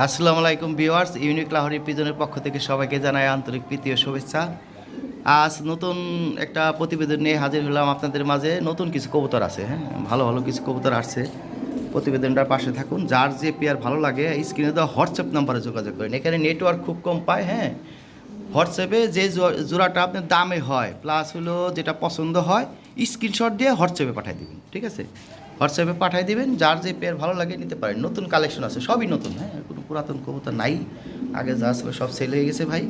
আসসালামু আলাইকুম viewers, unique Lahiri পিজনের পক্ষ থেকে সবাইকে জানাই আন্তরিক প্রীতি ও শুভেচ্ছা। আজ নতুন একটা প্রতিবেদন নিয়ে হাজির হলাম আপনাদের মাঝে। নতুন কিছু কবুতর আছে হ্যাঁ? ভালো ভালো কিছু কবুতর আসছে। প্রতিবেদনটার পাশে থাকুন। যার যে পেয়ার ভালো লাগে, স্ক্রিনে দেওয়া হোয়াটসঅ্যাপ নাম্বারে যোগাযোগ করেন। এখানে নেটওয়ার্ক খুব কম পায় হ্যাঁ? হোয়াটসঅ্যাপে যে জোড়াটা আপনার দামে হয় প্লাস হলো যেটা পছন্দ হয় স্ক্রিনশট দিয়ে হোয়াটসঅ্যাপে পাঠিয়ে দেবেন, ঠিক আছে? হোয়াটসঅ্যাপে পাঠিয়ে দেবেন। যার যে পেয়ার ভালো লাগে, নিতে পারেন। নতুন কালেকশন আছে, সবই নতুন হ্যাঁ? পুরাতন কবুতর নাই। আগে যা ছিল সব সেল হয়ে গেছে ভাই।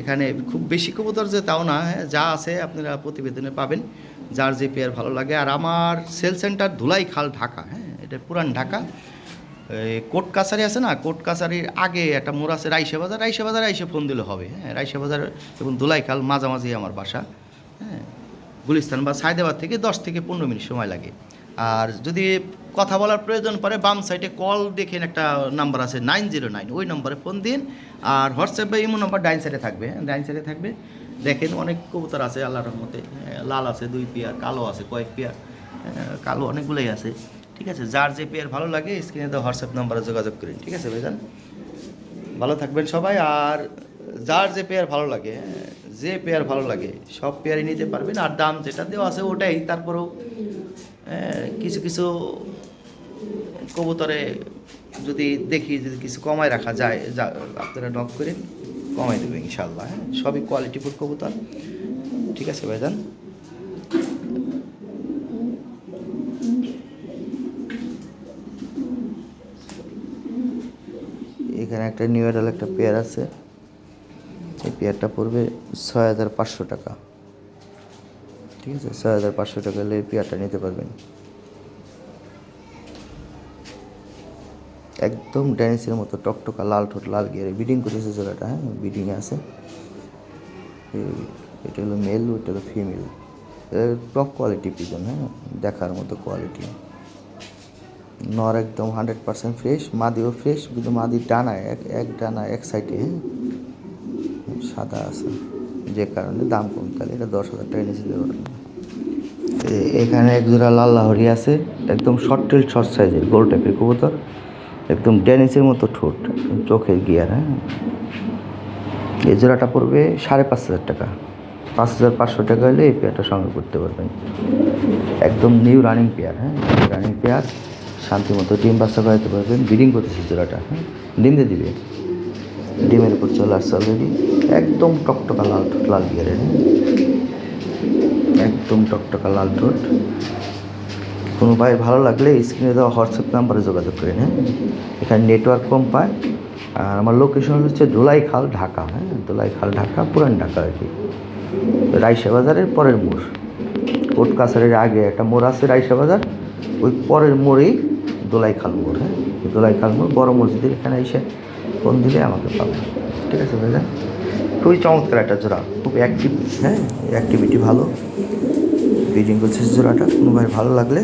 এখানে খুব বেশি কবুতর যে তাও না হ্যাঁ যা আছে আপনারা প্রতিবেদনে পাবেন। যার যে পেয়ার ভালো লাগে। আর আমার সেল সেন্টার ধুলাই খাল ঢাকা হ্যাঁ এটা পুরান ঢাকা। কোর্ট কাছারি আছে না? কোর্ট কাছারির আগে একটা মোড় আছে রাইসা বাজার। রাইসে বাজারে আইসে ফোন দিলে হবে হ্যাঁ রাইসা বাজার এবং দুলাইখাল মাঝামাঝি আমার বাসা হ্যাঁ। গুলিস্তান বা সায়দাবাদ থেকে দশ থেকে পনেরো মিনিট সময় লাগে। আর যদি কথা বলার প্রয়োজন পড়ে বাম সাইডে কল দেখেন একটা নাম্বার আছে নাইন জিরো নাইন ওই নম্বরে ফোন দিন। আর হোয়াটসঅ্যাপে ইমো নাম্বার ডাইন সাইডে থাকবে হ্যাঁ ডাইন সাইডে থাকবে। দেখেন অনেক কবুতর আছে আল্লাহর রহমতে হ্যাঁ, লাল আছে দুই পেয়ার কালো আছে কয়েক পেয়ার হ্যাঁ, কালো অনেকগুলোই আছে। ঠিক আছে যার যে পেয়ার ভালো লাগে স্ক্রিনে তো হোয়াটসঅ্যাপ নাম্বারে যোগাযোগ করেন। ঠিক আছে ভাইজান? ভালো থাকবেন সবাই আর যার যে পেয়ার ভালো লাগে যে পেয়ার ভালো লাগে সব পেয়ারই নিতে পারবেন। আর দাম যেটা দেওয়া আছে ওটাই। তারপরেও কিছু কিছু কবুতরে যদি দেখি যদি কিছু কমায় রাখা যায়, যা, আপনারা নক করেন কমাই দেবে ইনশাল্লাহ হ্যাঁ? সবই কোয়ালিটিফুল কবুতর। ঠিক আছে ভাইজান? এখানে একটা নিউ এডাল একটা পেয়ার আছে। এই পেয়ারটা পড়বে ছয় হাজার পাঁচশো টাকা। ঠিক আছে? ছয় হাজার পাঁচশো টাকা হলে পেয়ারটা নিতে পারবেন। একদম ড্যানিসের মতো টকটকা, লাল ঠোঁট, লাল গিয়ারে। বিডিং করেছে জোড়াটা হ্যাঁ? বিডিংয়ে আছে। এটা হলো মেল ওইটা হলো ফিমেল টপ কোয়ালিটি পিজন হ্যাঁ? দেখার মতো কোয়ালিটি নর একদম হান্ড্রেড পার্সেন্ট ফ্রেশ মাদিও ফ্রেশ কিন্তু মাদির ডানায় এক এক ডানা, এক সাইডে হ্যাঁ? সাদা আছে। যে কারণে দাম কম, তাহলে এটা দশ হাজার টাকা নিচে দেওয়া এখানে এক জোড়া লাল লাহরি আছে, একদম শর্ট টেল শর্ট সাইজের গোল টাইপের কবুতর, একদম ড্যানিসের মতো ঠোঁট, চোখের গিয়ার হ্যাঁ? এই জোড়াটা পড়বে সাড়ে পাঁচ হাজার টাকা। পাঁচ হাজার পাঁচশো টাকা হলে এই পেয়ারটা সংগ্রহ করতে পারবেন। একদম নিউ রানিং পেয়ার হ্যাঁ? রানিং পেয়ার শান্তি মতো ডিম বাচ্চা করাতে পারবেন ব্রিডিং করতেছে জোড়াটা হ্যাঁ? ডিম দিয়ে দিবে। ডিমের উপর চলে আসছে অলরেডি একদম টকটকা লাল লাল গিয়ারের হ্যাঁ? একদম টকটকা লাল ঠোঁট। কোনো ভাই ভালো লাগলে স্ক্রিনে দেওয়া হোয়াটসঅ্যাপ নাম্বারে যোগাযোগ করেন হ্যাঁ এখানে নেটওয়ার্ক কম পায়। আর আমার লোকেশন হচ্ছে ধুলাই খাল ঢাকা। হ্যাঁ ধুলাই খাল ঢাকা, পুরান ঢাকা আর কি। রাইসা বাজারের পরের মোড়। কোর্ট কাছারের আগে একটা মোড় আছে রাইসা বাজার ওই পরের মোড়েই দোলাই খাল মোড়। হ্যাঁ দোলাই খাল মোড় বড় মসজিদের এখানে এসে ফোন দিলে আমাকে পাবে। ঠিক আছে ভাইজান? খুবই চমৎকার একটা জোড়া। খুব অ্যাক্টিভ হ্যাঁ অ্যাক্টিভিটি ভালো। ব্রিডিং করছে জোড়াটা, কোনো ভাই ভালো লাগলে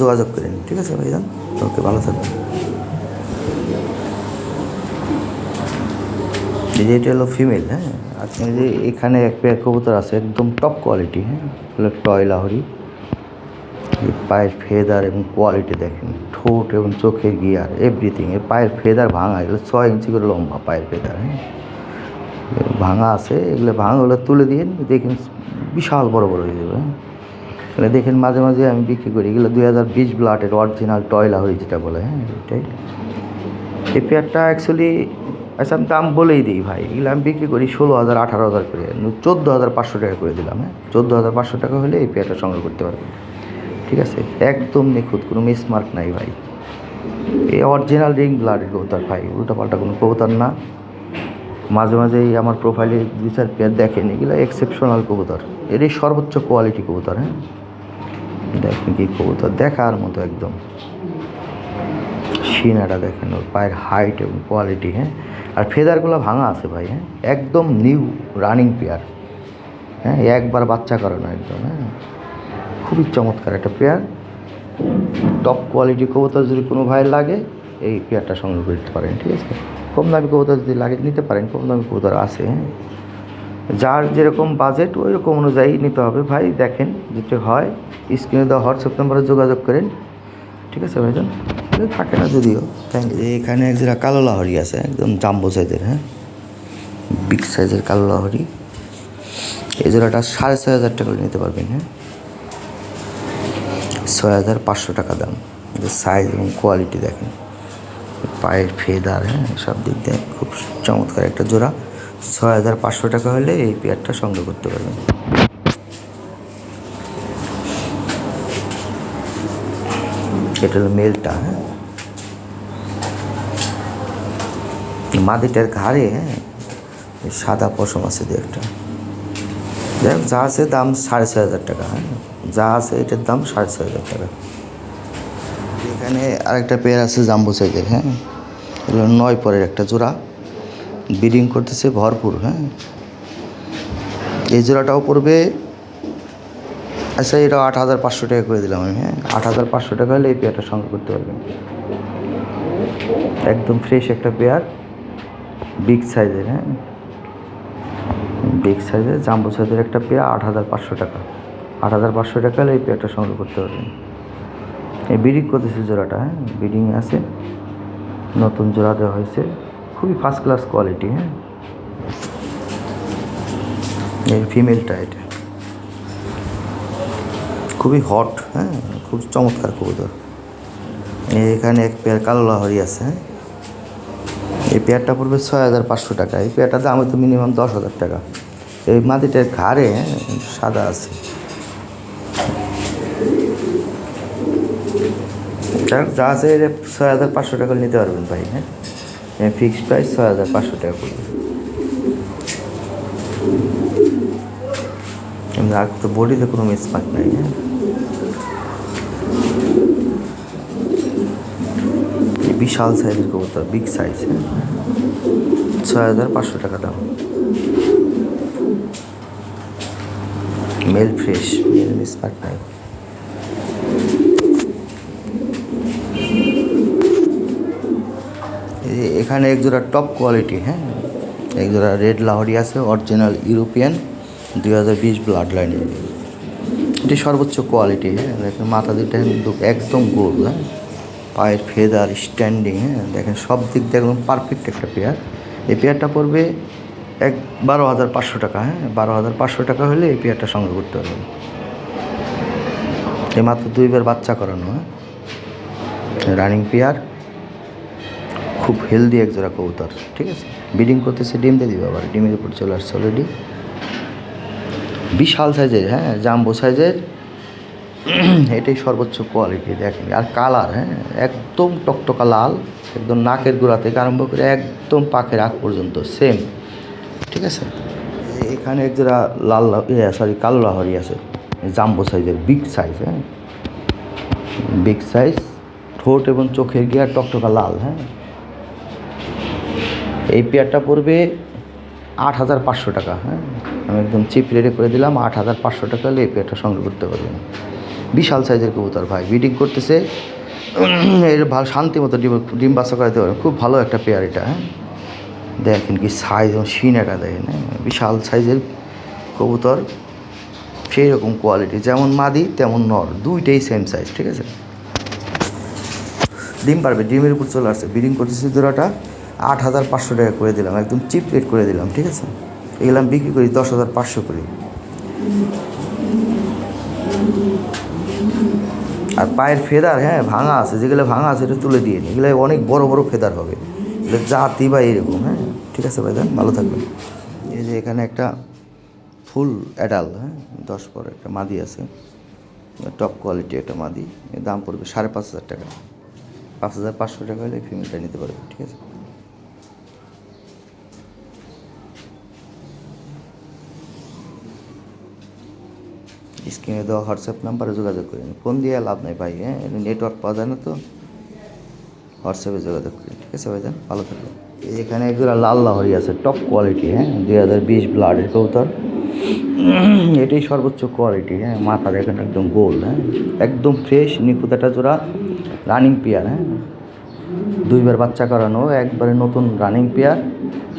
যোগাযোগ করেন ঠিক আছে ভাইজান? ওকে, ভালো থাকবেন। এই যে এটা হলো ফিমেল হ্যাঁ? আপনি যে এখানে এক পেয়ার কবুতর আছে, একদম টপ কোয়ালিটি হ্যাঁ? হলো টয় লাহরি। পায়ের ফেদার এবং কোয়ালিটি দেখেন, ঠোঁট এবং চোখের গিয়ার এভরিথিং এর পায়ের ফেদার ভাঙা, এগুলো ছয় ইঞ্চি করে লম্বা পায়ের ফেদার হ্যাঁ? ভাঙা আছে, এগুলো ভাঙাগুলো তুলে দিয়ে দেখেন বিশাল বড় বড় হয়ে যাবে হ্যাঁ? এগুলো দেখেন মাঝে মাঝে আমি বিক্রি করি, এগুলো দুই হাজার বিশ ব্লাডের অরিজিনাল টয়লা লাহরি যেটা বলে হ্যাঁ এটাই। এই পেয়ারটা অ্যাকচুয়ালি আচ্ছা আমি দাম বলেই দিই ভাই, এগুলো আমি বিক্রি করি ষোলো হাজার আঠারো হাজার করে চোদ্দ হাজার পাঁচশো টাকা করে দিলাম হ্যাঁ? চোদ্দ হাজার পাঁচশো টাকা হলে এই পেয়ারটা সংগ্রহ করতে পারবেন। ঠিক আছে? একদম নিখুঁত, কোনো মিসমার্ক নাই ভাই। এই অরিজিনাল রিং ব্লাডের কবুতর ভাই, উল্টাপাল্টা কোনো কবুতর না। মাঝে মাঝেই আমার প্রোফাইলে দুই চার পেয়ার দেখেন, এগুলো এক্সেপশনাল কবুতর। এটাই সর্বোচ্চ কোয়ালিটি কবুতর হ্যাঁ? দেখেন কি কবুতর, দেখার মতো একদম। সিনাটা দেখেন, ওর পায়ের হাইট এবং কোয়ালিটি হ্যাঁ? আর ফেদারগুলো ভাঙা আছে ভাই হ্যাঁ? একদম নিউ রানিং পেয়ার হ্যাঁ? একবার বাচ্চা করানো একদম হ্যাঁ? খুবই চমৎকার একটা পেয়ার টপ কোয়ালিটি কবুতর যদি কোনো ভাই লাগে, এই পেয়ারটা সংগ্রহ করতে পারেন, ঠিক আছে? কম দামি কবুতর যদি লাগে, নিতে পারেন, কম দামি কবুতর আছে। হ্যাঁ যার যেরকম বাজেট ওই রকম অনুযায়ী নিতে হবে। ভাই, দেখেন যেটা হয় স্ক্রিনে দেওয়া হোয়াটসঅ্যাপ নাম্বারে যোগাযোগ করেন। ঠিক আছে ভাইজান? থাকে না যদিও থ্যাংক এখানে এক জোড়া কালো লাহরি আছে, একদম জাম্বো সাইজের হ্যাঁ? বিগ সাইজের কালো লাহরি এই জোড়াটা সাড়ে ছয় হাজার টাকা নিতে পারবেন হ্যাঁ? ছয় হাজার পাঁচশো টাকা দাম। সাইজ এবং কোয়ালিটি দেখেন। পায়ের ফেদার হ্যাঁ সব দিক দিয়ে খুব চমৎকার একটা জোড়া। ছয় হাজার পাঁচশো টাকা হলে এই পেয়ারটা সংগ্রহ করতে পারবেন। এটা হলো মেলটা হ্যাঁ। মাদিটার ঘাড়ে হ্যাঁ সাদা পশম আছে দু একটা। যাই যা আছে দাম সাড়ে ছয় হাজার টাকা হ্যাঁ। যা আছে এটার দাম সাড়ে ছয় হাজার টাকা। এখানে আরেকটা পেয়ার আছে জাম্বু সাইজের হ্যাঁ। এগুলো নয় পরের একটা জোড়া। ব্রিডিং করতেছে ভরপুর হ্যাঁ। এই জোড়াটাও পড়বে আচ্ছা এটা আট হাজার পাঁচশো টাকা করে দিলাম আমি হ্যাঁ। আট হাজার পাঁচশো টাকা হলে এই পেয়ারটা সংগ্রহ করতে পারবেন। একদম ফ্রেশ একটা পেয়ার বিগ সাইজের হ্যাঁ। বিগ সাইজের জাম্বো সাইজের একটা পেয়ার আট হাজার পাঁচশো টাকা। আট হাজার পাঁচশো টাকা হলে এই পেয়ারটা সংগ্রহ করতে পারবেন। এই ব্রিডিং করতেছে জোড়াটা হ্যাঁ। ব্রিডিং আছে। নতুন জোড়া দেওয়া হয়েছে। খুবই ফার্স্ট ক্লাস কোয়ালিটি হ্যাঁ? এই ফিমেলটা এটা। খুবই হট হ্যাঁ? খুব চমৎকার কবুতর। এখানে এক পেয়ার কালো লাহরি আছে হ্যাঁ? এই পেয়ারটা পড়বে ছয় হাজার পাঁচশো টাকা। এই পেয়ারটার দাম হয়তো মিনিমাম দশ হাজার টাকা। এই মাটিটার ঘাড়ে হ্যাঁ, সাদা আছে। যাক, যা আছে ছয় হাজার পাঁচশো টাকা নিতে পারবেন ভাই হ্যাঁ? হ্যাঁ ফিক্সড প্রাইস ছয় হাজার পাঁচশো টাকা পড়বে আর তো বডিতে কোনো মিসমার্ক নাই হ্যাঁ? বিশাল সাইজের কবুতর বিগ সাইজ হ্যাঁ? ছয় হাজার পাঁচশো টাকা দাম। মেল ফ্রেশ মেল মিসমার্ক নাই এই- এখানে এক জোড়া টপ কোয়ালিটি হ্যাঁ? এক জোড়া রেড লাহরি আছে অরিজিনাল ইউরোপিয়ান দুই হাজার বিশ ব্লাড লাইনের এটি সর্বোচ্চ কোয়ালিটি হ্যাঁ? দেখেন মাথা দুটো একদম গোল হ্যাঁ? পায়ের ফেদার স্ট্যান্ডিং হ্যাঁ? দেখেন সব দিক দিয়ে একদম পারফেক্ট একটা পেয়ার এই পেয়ারটা পড়বে এক বারো হাজার পাঁচশো টাকা হ্যাঁ? বারো হাজার পাঁচশো টাকা হলে এই পেয়ারটা সংগ্রহ করতে পারবেন। এই মাত্র দুইবার বাচ্চা করানো হ্যাঁ? রানিং পেয়ার খুব হেলদি এক জোড়া কবুতর, ঠিক আছে? ব্রিডিং করতেছে, ডিম দিয়ে দিবে আবার, ডিমের উপর চলে আসছে অলরেডি বিশাল সাইজের হ্যাঁ জাম্বো সাইজের এটাই সর্বোচ্চ কোয়ালিটি দেখেন, আর কালার হ্যাঁ একদম টকটকা লাল, একদম নাকের গোড়া থেকে আরম্ভ করে একদম পাখের আগ পর্যন্ত সেম ঠিক আছে? এখানে এক জোড়া লাল সরি কালো লাহরি আছে জাম্বো সাইজের বিগ সাইজ হ্যাঁ? বিগ সাইজ ঠোঁট এবং চোখের গিয়ার টকটকা লাল হ্যাঁ? এই পেয়ারটা পড়বে আট হাজার পাঁচশো টাকা হ্যাঁ? আমি একদম চিপ রেটে করে দিলাম আট হাজার পাঁচশো টাকা হলে এই পেয়ারটা সংগ্রহ করতে পারবেন। বিশাল সাইজের কবুতর ভাই ব্রিডিং করতেছে এর ভালো শান্তি মতো ডিম ডিম বাচ্চা করাতে পারেন খুব ভালো একটা পেয়ার এটা হ্যাঁ? দেখেন কি সাইজ এবং একটা দেখেন হ্যাঁ? বিশাল সাইজের কবুতর সেই রকম কোয়ালিটি যেমন মাদি, তেমন নর, দুইটাই সেম সাইজ ঠিক আছে? ডিম পারবে, ডিমের উপর চলে আসছে ব্রিডিং করতেছে জোড়াটা। আট হাজার পাঁচশো টাকা করে দিলাম, একদম চিপ রেট করে দিলাম, ঠিক আছে? এগুলো আমি বিক্রি করি দশ হাজার পাঁচশো করি। আর পায়ের ফেদার হ্যাঁ ভাঙা আছে, যেগুলো ভাঙা আছে এটা তুলে দিয়ে নি। এগুলো অনেক বড় বড় ফেদার হবে। এগুলো জাতি বা এরকম হ্যাঁ? ঠিক আছে ভাইজান, ভালো থাকবেন। এই যে এখানে একটা ফুল অ্যাডাল হ্যাঁ? দশ পর একটা মাদি আছে। টপ কোয়ালিটি একটা মাদি। দাম পড়বে সাড়ে পাঁচ হাজার টাকা। পাঁচ হাজার পাঁচশো টাকা হলে ফিমেলটা নিতে পারবে, ঠিক আছে? স্ক্রিনে দেওয়া হোয়াটসঅ্যাপ নাম্বারে যোগাযোগ করেন। ফোন দিয়ে লাভ নাই ভাই হ্যাঁ? নেটওয়ার্ক পাওয়া যায় না তো। হোয়াটসঅ্যাপে যোগাযোগ করেন, ঠিক আছে ভাইজান? ভালো থাকবেন। এখানে একজোড়া লাল লাহরি আছে টপ কোয়ালিটি হ্যাঁ? দুই হাজার বিশ ব্লাডের কৌতার এটাই সর্বোচ্চ কোয়ালিটি হ্যাঁ? মাথা দেখেন একদম গোল হ্যাঁ? একদম ফ্রেশ নিখুঁত একটা জোড়া রানিং পেয়ার হ্যাঁ? দুইবার বাচ্চা করানো, একবারে নতুন রানিং পেয়ার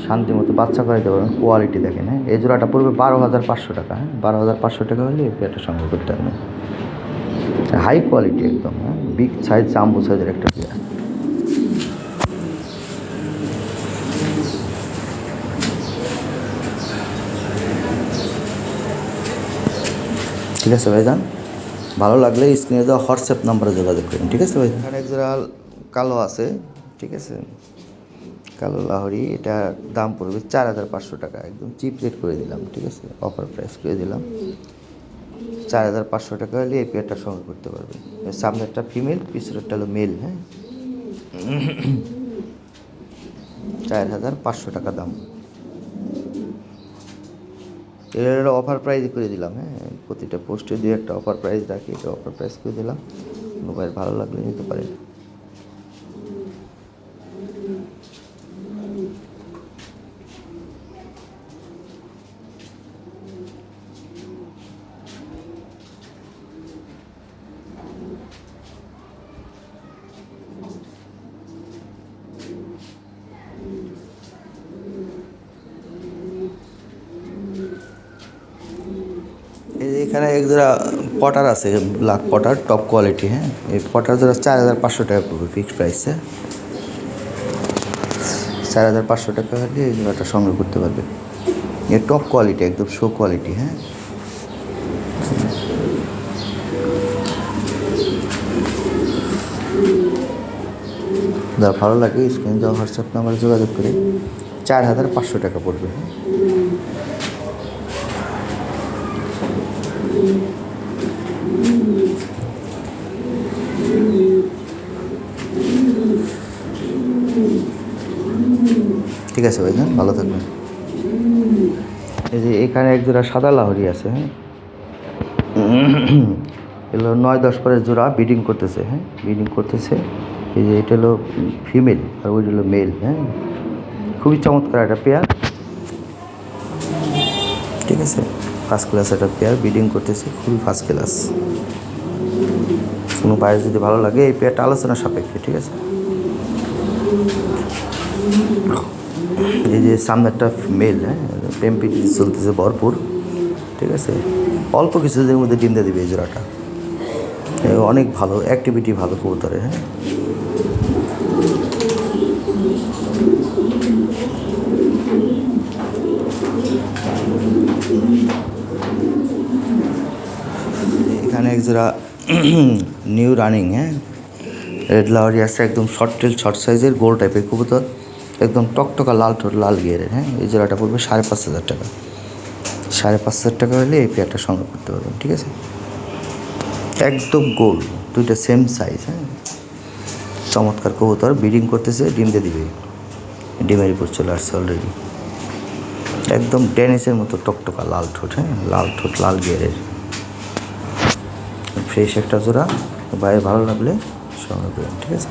শান্তি মতো বাচ্চা করাইতে পারবেন কোয়ালিটি দেখেন হ্যাঁ? এই জোড়াটা পড়বে বারো হাজার পাঁচশো টাকা হ্যাঁ? বারো হাজার পাঁচশো টাকা হলে এই পেয়ারটা সংগ্রহ করতে পারবেন। হাই কোয়ালিটি একদম হ্যাঁ? বিগ সাইজ জাম্বো সাইজের একটা পেয়ার। ঠিক আছে ভাইজান? ভালো লাগলে স্ক্রিনে দেওয়া হোয়াটসঅ্যাপ নাম্বারে যোগাযোগ করুন, ঠিক আছে ভাই এখানে এক জোড়া কালো আছে, ঠিক আছে? কালো লাহরি, এটা দাম পড়বে চার হাজার পাঁচশো টাকা। একদম চিপ রেট করে দিলাম, ঠিক আছে? অফার প্রাইস করে দিলাম। চার হাজার পাঁচশো টাকা হলে এই পেয়ারটা সঙ্গে করতে পারবে। সামনেরটা ফিমেল পিছনেরটা হলো মেল হ্যাঁ? চার হাজার পাঁচশো টাকা দাম। এর অফার প্রাইস করে দিলাম হ্যাঁ? প্রতিটা পোস্টে দিয়ে একটা অফার প্রাইস রাখি, এটা অফার প্রাইস করে দিলাম। মোবাইল ভালো লাগলে নিতে পারেন এই যে এখানে এক জোড়া পটার আছে ব্ল্যাক পটার টপ কোয়ালিটি হ্যাঁ? এই পটার জোড়া চার হাজার পাঁচশো টাকা পড়বে ফিক্সড প্রাইস চার হাজার পাঁচশো টাকা হলে এই জোড়াটা সংগ্রহ করতে পারবে। এর টপ কোয়ালিটি একদম শো কোয়ালিটি হ্যাঁ? যারা ভালো লাগে স্ক্রিন দেওয়া হোয়াটসঅ্যাপ নাম্বারে যোগাযোগ করে চার হাজার পাঁচশো টাকা পড়বে হ্যাঁ? ঠিক আছে ভাইজান, ভালো থাকবেন। এই যে এখানে এক জোড়া সাদা লাহরি আছে হ্যাঁ? এগুলো নয় দশ পরের জোড়া ব্রিডিং করতেছে হ্যাঁ? ব্রিডিং করতেছে। এই যে এটা হলো ফিমেল আর ওইটা হলো মেল হ্যাঁ? খুবই চমৎকার একটা পেয়ার। ঠিক আছে? ফার্স্ট ক্লাস একটা পেয়ার বিডিং করতেছে খুবই ফার্স্ট ক্লাস কোনো বাইরে যদি ভালো লাগে, এই পেয়ারটা আলোচনা সাপেক্ষে, ঠিক আছে? এই যে সামনেরটা মেল হ্যাঁ? টেম্পি চলতেছে ভরপুর, ঠিক আছে? অল্প কিছুদিনের মধ্যে ডিম দিয়ে দেবে এই জোড়াটা। অনেক ভালো অ্যাক্টিভিটি ভালো কবুতরে হ্যাঁ? এখানে এক জোড়া নিউ রানিং হ্যাঁ রেড লাওয়ারি আছে একদম শর্ট টেল শর্ট সাইজের গোল টাইপের কবুতর, একদম টকটকা লাল ঠোঁট, লাল গিয়ারের হ্যাঁ? এই জোড়াটা পড়বে সাড়ে পাঁচ হাজার টাকা। সাড়ে পাঁচ হাজার টাকা হলে এই পেয়ারটা সংগ্রহ করতে পারবেন, ঠিক আছে? একদম গোল দুইটা সেম সাইজ হ্যাঁ? চমৎকার কবুতর ব্রিডিং করতেছে, ডিম দিয়ে দিবে। ডিমের উপর চলে আসছে অলরেডি একদম ডেনিসের মতো টকটকা লাল ঠোঁট হ্যাঁ? লাল ঠোঁট, লাল গিয়ারের ফ্রেশ একটা জোড়া। বাইরে ভালো লাগলে করবেন ঠিক আছে?